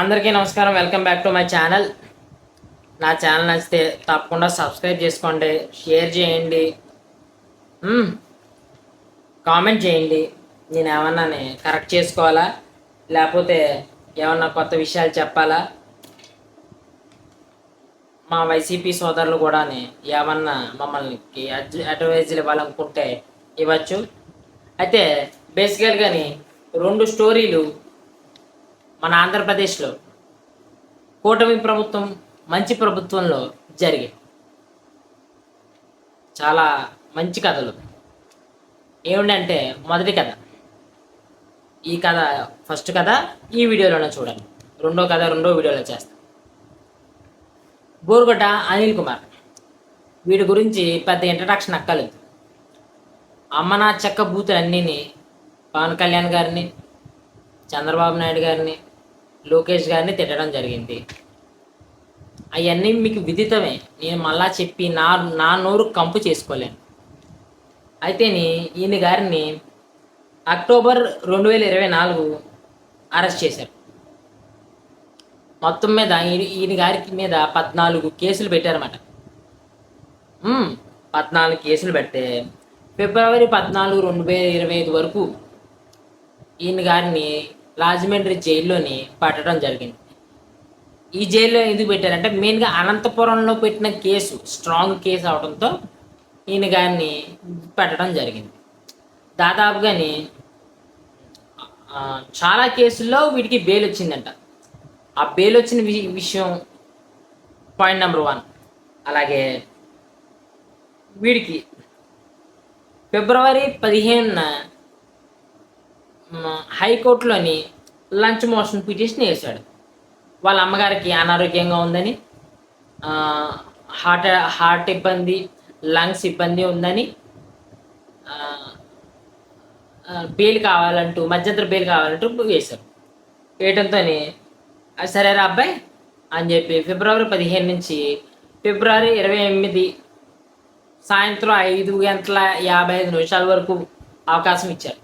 అందరికీ నమస్కారం. Welcome back to my channel నా ఛానల్ నచ్చితే తప్పకుండా సబ్స్క్రైబ్ చేసుకోండి షేర్ చేయండి. Hmm. కామెంట్ చేయండి. నేను ఏమన్నా కరెక్ట్ చేసుకోవాలా? లేకపోతే ఏమన్నా కొత్త విషయాలు చెప్పాలా? మా వైసీపీ సోదరులు కూడా ఏమన్నా మమ్మల్ని అడ్వైజులు ఇవ్వాలనుకుంటే ఇవ్వచ్చు. అయితే బేసికల్గాని రెండు స్టోరీలు మన ఆంధ్రప్రదేశ్లో కూటమి ప్రభుత్వం మంచి ప్రభుత్వంలో జరిగే చాలా మంచి కథలు. ఏమిటంటే మొదటి కథ. ఈ కథ ఫస్ట్ కథ ఈ వీడియోలోనే చూడండి. రెండో కథ రెండో వీడియోలో చేస్తాను బోరుగొడ్డ అనిల్ కుమార్. వీడి గురించి పెద్ద ఇంట్రడక్షన్ అక్కలేదు అమ్మ నా చెక్క బూతులన్నీ పవన్ కళ్యాణ్ గారిని చంద్రబాబు నాయుడు గారిని లోకేష్ గారిని తిట్టడం జరిగింది. అవన్నీ మీకు విదితమే. నేను మళ్ళా చెప్పి నా నా నోరు కంపు చేసుకోలేను. అయితేని ఈయన గారిని అక్టోబర్ రెండు వేల ఇరవై నాలుగు అరెస్ట్ చేశారు. మొత్తం మీద ఈయన గారికి మీద పద్నాలుగు కేసులు పెట్టారన్నమాట. పద్నాలుగు కేసులు పెడితే ఫిబ్రవరి పద్నాలుగు రెండు వేల ఇరవై ఐదు వరకు ఈయన గారిని రాజమండ్రి జైల్లోని పెట్టడం జరిగింది. ఈ జైల్లో ఎందుకు పెట్టారంటే మెయిన్గా అనంతపురంలో పెట్టిన కేసు స్ట్రాంగ్ కేసు అవడంతో ఈయన గారిని పెట్టడం జరిగింది. దాదాపుగాని చాలా కేసుల్లో వీటికి బెయిల్ వచ్చిందంట. ఆ బెయిల్ వచ్చిన వి- విషయం పాయింట్ నెంబర్ వన్. అలాగే వీడికి ఫిబ్రవరి పదిహేనున హైకోర్టులోని లంచ్ మోషన్ పిటిషన్ వేశాడు. వాళ్ళ అమ్మగారికి అనారోగ్యంగా ఉందని హార్ట్ హార్ట్ ఇబ్బంది లంగ్స్ ఇబ్బంది ఉందని బెయిల్ కావాలంటూ మధ్యంతర బెయిల్ కావాలంటూ వేశారు. వేయడంతో సరేరా అబ్బాయి అని చెప్పి ఫిబ్రవరి పదిహేను నుంచి ఫిబ్రవరి ఇరవై ఎనిమిది సాయంత్రం ఐదు గంటల యాభై ఐదు నిమిషాల వరకు అవకాశం ఇచ్చారు.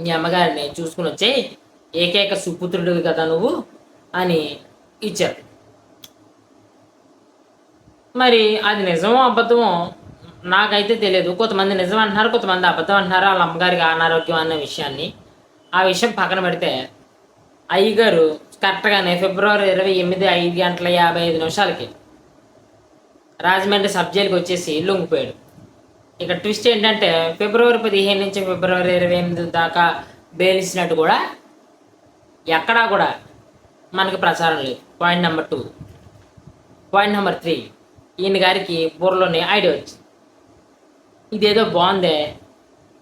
మీ అమ్మగారిని చూసుకుని వచ్చే ఏకైక సుపుత్రుడు కదా నువ్వు అని ఇచ్చారు మరి అది నిజమో అబద్ధమో నాకైతే తెలియదు. కొంతమంది నిజం అంటున్నారు కొంతమంది అబద్ధం అంటున్నారు వాళ్ళ అమ్మగారికి అనారోగ్యం అన్న విషయాన్ని. ఆ విషయం పక్కన పెడితే అయ్యగారు కరెక్ట్గానే ఫిబ్రవరి ఇరవై ఎనిమిది ఐదు గంటల యాభై ఐదు నిమిషాలకి రాజమండ్రి సబ్ జైలుకి వచ్చేసి లొంగిపోయాడు. ఇక ట్విస్ట్ ఏంటంటే ఫిబ్రవరి పదిహేను నుంచి ఫిబ్రవరి ఇరవై ఎనిమిది దాకా బెయిల్ ఇచ్చినట్టు కూడా ఎక్కడా కూడా మనకి ప్రచారం లేదు. Point number two point number three ఈయన గారికి బుర్రలోనే ఐడియా వచ్చింది. ఇదేదో బాగుందే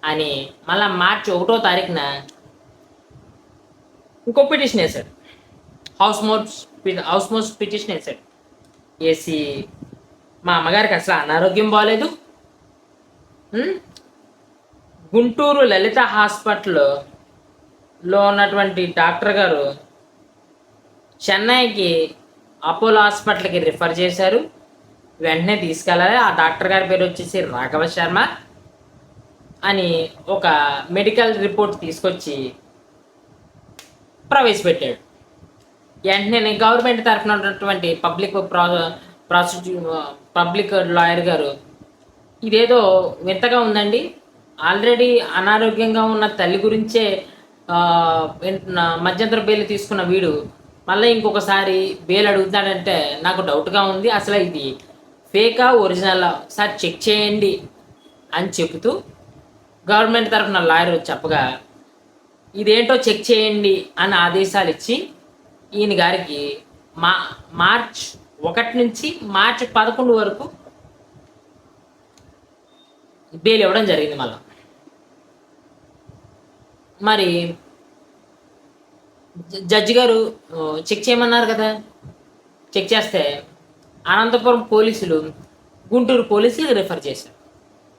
అని మళ్ళీ మార్చి ఒకటో తారీఖున ఇంకో పిటిషన్ వేశాడు. హౌస్ మోట్స్ హౌస్ మోస్ట్ పిటిషన్ వేశాడు. వేసి మా అమ్మగారికి అసలు అనారోగ్యం బాగాలేదు గుంటూరు లలిత హాస్పిటల్లో లో ఉన్నటువంటి డాక్టర్ గారు చెన్నైకి అపోలో హాస్పిటల్కి రిఫర్ చేశారు. వెంటనే తీసుకెళ్ళాలి ఆ డాక్టర్ గారి పేరు వచ్చేసి రాఘవ శర్మ అని ఒక మెడికల్ రిపోర్ట్ తీసుకొచ్చి ప్రవేశపెట్టాడు. వెంటనే గవర్నమెంట్ తరఫున ఉన్నటువంటి పబ్లిక్ ప్రా ప్రాసిక్యూ పబ్లిక్ లాయర్ గారు ఇదేదో వింతగా ఉందండి. ఆల్రెడీ అనారోగ్యంగా ఉన్న తల్లి గురించే మధ్యంతర బెయిల్ తీసుకున్న వీడు మళ్ళీ ఇంకొకసారి బెయిల్ అడుగుతాడంటే నాకు డౌట్గా ఉంది. అసలు ఇది ఫేకా ఒరిజినల్? సార్ చెక్ చేయండి అని చెబుతూ గవర్నమెంట్ తరఫున లాయర్ చెప్పగా ఇదేంటో చెక్ చేయండి అని ఆదేశాలు ఇచ్చి ఈయన గారికి మా మార్చ్ ఒకటి నుంచి మార్చ్ పదకొండు వరకు బెయిల్ ఇవ్వడం జరిగింది మళ్ళా. మరి జ- జడ్జి గారు చెక్ చేయమన్నారు కదా. చెక్ చేస్తే అనంతపురం పోలీసులు గుంటూరు పోలీసులకు రిఫర్ చేశారు.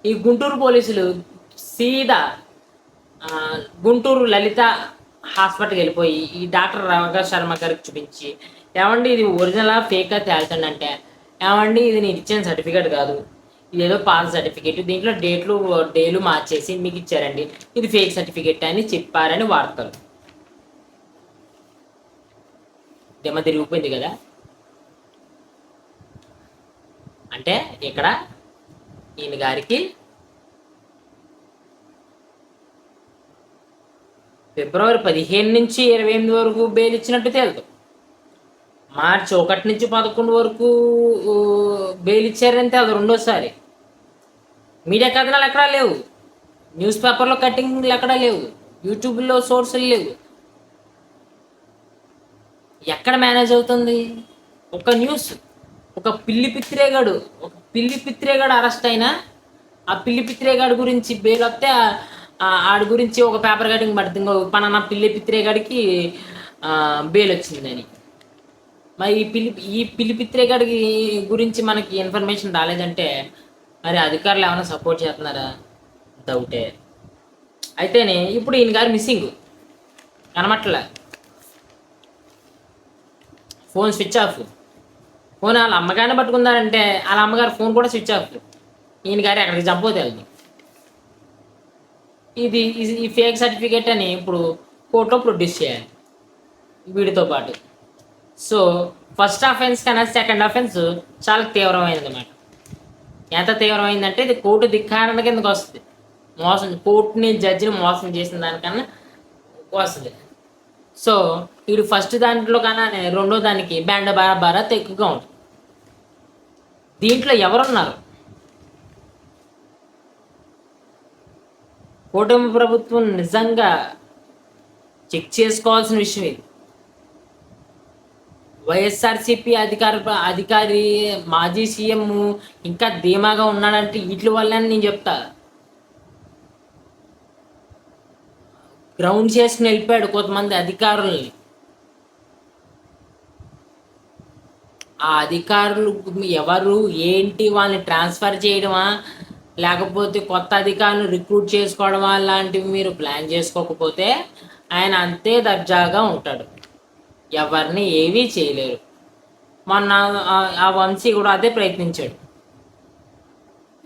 ఈ గుంటూరు పోలీసులు సీదా గుంటూరు లలిత హాస్పిటల్కి వెళ్ళిపోయి ఈ డాక్టర్ రవగా శర్మ గారికి చూపించి ఏమండి ఇది ఒరిజినలా ఫేకా తేల్చండి అంటే ఏమండి ఇది నేను ఇచ్చిన సర్టిఫికేట్ కాదు. ఇదేదో పాస్ సర్టిఫికేట్ దీంట్లో డేట్లు డేలు మార్చేసి మీకు ఇచ్చారండి. ఇది ఫేక్ సర్టిఫికేట్ అని చెప్పారని వార్తలు. దెమ్మ తిరిగిపోయింది కదా. అంటే ఇక్కడ ఈయన గారికి ఫిబ్రవరి పదిహేను నుంచి ఇరవై ఎనిమిది వరకు బెయిల్ ఇచ్చినట్టు తేలదు. మార్చి ఒకటి నుంచి పదకొండు వరకు బెయిల్ ఇచ్చారంటే అది రెండోసారి. మీడియా కథనాలు ఎక్కడా లేవు. న్యూస్ పేపర్లో కట్టింగ్లు ఎక్కడా లేవు. యూట్యూబ్లో సోర్సులు లేవు. ఎక్కడ మేనేజ్ అవుతుంది? ఒక న్యూస్ ఒక పిల్లి పిత్రేగాడు ఒక పిల్లి పిత్రేగాడు అరెస్ట్ అయినా ఆ పిల్లి పిత్రేగాడు గురించి బెయిల్ వస్తే ఆడి గురించి ఒక పేపర్ కటింగ్ పడుతుంది ఇంకో పలానా పిల్లి పిత్రేగాడికి బెయిల్ వచ్చిందని మరి ఈ పిల్లి ఈ పిల్లి పిత్రేగాడికి గురించి మనకి ఇన్ఫర్మేషన్ రాలేదంటే మరి అధికారులు ఏమైనా సపోర్ట్ చేస్తున్నారా? డౌటే. అయితేనే ఇప్పుడు ఈయన గారు మిస్సింగ్ కనమట్లే ఫోన్ స్విచ్ ఆఫ్ ఫోన్ వాళ్ళ అమ్మగారిని పట్టుకున్నారంటే వాళ్ళ అమ్మగారు ఫోన్ కూడా స్విచ్ ఆఫ్ ఈయన గారు ఎక్కడికి చంపోతే ఇది ఇది- ఈ ఫేక్ సర్టిఫికేట్ అని ఇప్పుడు కోర్టులో ప్రొడ్యూస్ చేయాలి. వీడితో పాటు. సో ఫస్ట్ అఫెన్స్ కన్నా సెకండ్ అఫెన్స్ చాలా తీవ్రమైనది అన్నమాట. ఎంత తీవ్రమైందంటే ఇది కోర్టు ధిక్కారణ కిందకు వస్తుంది. మోసం కోర్టుని జడ్జిని మోసం చేసిన దానికన్నా వస్తుంది. సో ఇప్పుడు ఫస్ట్ దాంట్లో కన్నా రెండో దానికి బ్యాండ్ బారా భారత్ ఎక్కువగా ఉంటుంది దీంట్లో ఎవరున్నారు? కూటమి ప్రభుత్వం నిజంగా చెక్ చేసుకోవాల్సిన విషయం ఇది. వైఎస్ఆర్సీపీ అధికార అధికారి మాజీ సీఎం ఇంకా ధీమాగా ఉన్నాడంటే వీటి వల్లనే నేను చెప్తా. గ్రౌండ్ చేసి వెళ్ళిపోయాడు కొంతమంది అధికారుల్ని. ఆ అధికారులు ఎవరు ఏంటి వాళ్ళని ట్రాన్స్ఫర్ చేయడమా లేకపోతే కొత్త అధికారులు రిక్రూట్ చేసుకోవడమా లాంటివి మీరు ప్లాన్ చేసుకోకపోతే ఆయన అంతే దర్జాగా ఉంటాడు. ఎవరిని ఏమీ చేయలేరు. మొన్న ఆ- వంశీ కూడా అదే ప్రయత్నించాడు.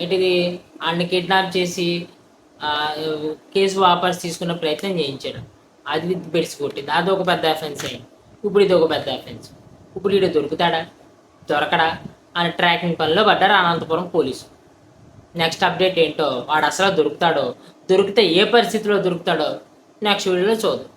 ఏంటిది? ఆయన్ని కిడ్నాప్ చేసి కేసు వాపస్ తీసుకున్న ప్రయత్నం చేయించాడు. అది బెడ్స్ కొట్టింది. అది ఒక పెద్ద అఫెన్స్ అయింది. ఇప్పుడు ఇది ఒక పెద్ద అఫెన్స్ ఇప్పుడు ఈడు దొరుకుతాడా? దొరకడా? అని ట్రాకింగ్ పనిలో పడ్డారు అనంతపురం పోలీసు. నెక్స్ట్ అప్డేట్ ఏంటో? వాడు అసలు దొరుకుతాడో? దొరికితే ఏ పరిస్థితిలో దొరుకుతాడో? నెక్స్ట్ వీడియోలో చూద్దాం.